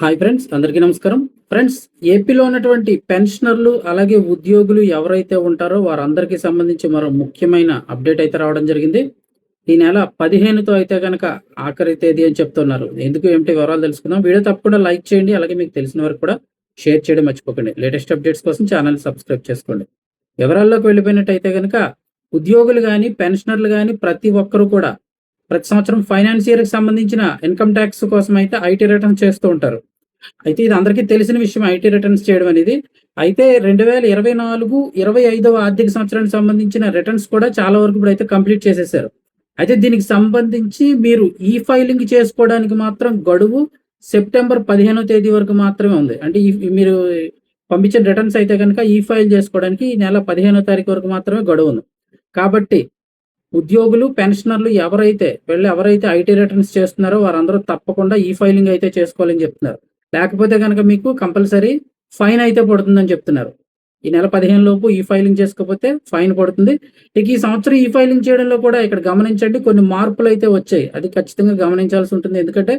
Hi friends అందరికీ నమస్కారం. Friends ఏపీలో ఉన్నటువంటి పెన్షనర్లు అలాగే ఉద్యోగులు ఎవరైతే ఉంటారో వారందరికీ సంబంధించి మరో ముఖ్యమైన అప్డేట్ అయితే రావడం జరిగింది. ఈ నెల పదిహేనుతో అయితే కనుక ఆఖరి తేదీ అని చెప్తున్నారు. ఎందుకు ఏమిటి వివరాలు తెలుసుకుందాం. వీడియో తప్పకుండా లైక్ చేయండి అలాగే మీకు తెలిసిన వరకు కూడా షేర్ చేయడం మర్చిపోకండి. లేటెస్ట్ అప్డేట్స్ కోసం ఛానల్ సబ్స్క్రైబ్ చేసుకోండి. వివరాల్లోకి వెళ్ళిపోయినట్టయితే కనుక ఉద్యోగులు కానీ పెన్షనర్లు కానీ ప్రతి ఒక్కరూ కూడా ప్రతి సంవత్సరం ఫైనాన్స్కి సంబంధించిన ఇన్కమ్ ట్యాక్స్ కోసం అయితే ఐటీ రిటర్న్స్ చేస్తూ ఉంటారు. అయితే ఇది అందరికీ తెలిసిన విషయం ఐటీ రిటర్న్స్ చేయడం అనేది. అయితే రెండు వేల ఇరవై నాలుగు ఇరవై ఐదవ ఆర్థిక సంవత్సరానికి సంబంధించిన రిటర్న్స్ కూడా చాలా వరకు ఇప్పుడు అయితే కంప్లీట్ చేసేసారు. అయితే దీనికి సంబంధించి మీరు ఈ ఫైలింగ్ చేసుకోవడానికి మాత్రం గడువు సెప్టెంబర్ పదిహేనో తేదీ వరకు మాత్రమే ఉంది. అంటే ఈ మీరు పంపించిన రిటర్న్స్ అయితే కనుక ఈ ఫైల్ చేసుకోవడానికి ఈ నెల పదిహేనో తారీఖు వరకు మాత్రమే గడువు ఉంది. కాబట్టి ఉద్యోగులు పెన్షనర్లు ఎవరైతే వీళ్ళు ఎవరైతే ఐటీ రిటర్న్స్ చేస్తున్నారో వారందరూ తప్పకుండా ఈ ఫైలింగ్ అయితే చేసుకోవాలని చెప్తున్నారు. లేకపోతే కనుక మీకు కంపల్సరీ ఫైన్ అయితే పడుతుందని చెప్తున్నారు. ఈ నెల పదిహేను లోపు ఈ ఫైలింగ్ చేసుకోకపోతే ఫైన్ పడుతుంది. ఇక ఈ సంవత్సరం ఈ ఫైలింగ్ చేయడంలో కూడా ఇక్కడ గమనించండి కొన్ని మార్పులు అయితే వచ్చాయి. అది ఖచ్చితంగా గమనించాల్సి ఉంటుంది. ఎందుకంటే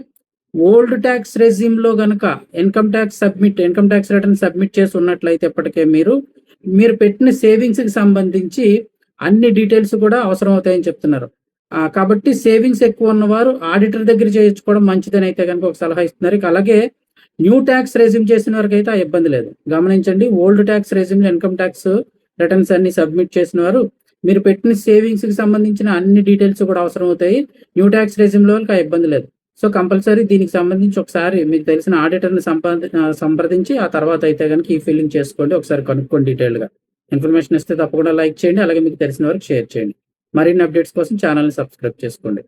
ఓల్డ్ ట్యాక్స్ రెజ్యూమ్లో కనుక income tax submit income tax return submit చేసి ఉన్నట్లయితే ఇప్పటికే మీరు మీరు పెట్టిన సేవింగ్స్కి సంబంధించి అన్ని డీటెయిల్స్ కూడా అవసరం అవుతాయని చెప్తున్నారు కాబట్టి సేవింగ్స్ ఎక్కువ ఉన్నవారు ఆడిటర్ దగ్గర చేయించుకోవడం మంచిదని అయితే కనుక ఒక సలహా ఇస్తున్నారు. ఇక అలాగే న్యూ ట్యాక్స్ రెజ్యూమ్ చేసిన వారికి అయితే ఆ ఇబ్బంది లేదు. గమనించండి old tax regime income tax returns అన్ని సబ్మిట్ చేసిన వారు మీరు పెట్టిన సేవింగ్స్కి సంబంధించిన అన్ని డీటెయిల్స్ కూడా అవసరం అవుతాయి న్యూ ట్యాక్స్ రెజ్యూమ్లో వాళ్ళకి ఆ ఇబ్బంది లేదు. సో కంపల్సరీ దీనికి సంబంధించి ఒకసారి మీకు తెలిసిన ఆడిటర్ని సంపాది సంప్రదించి ఆ తర్వాత అయితే కనుక ఈ ఫిల్లింగ్ చేసుకోండి. ఒకసారి కనుక్కోండి డీటెయిల్గా ఇన్ఫర్మేషన్ ఇస్తే తప్పకుండా లైక్ చేయండి అలాగే మీకు తెలిసిన వరకు షేర్ చేయండి. మరిన్ని అప్డేట్స్ కోసం ఛానల్ని సబ్స్క్రైబ్ చేసుకోండి.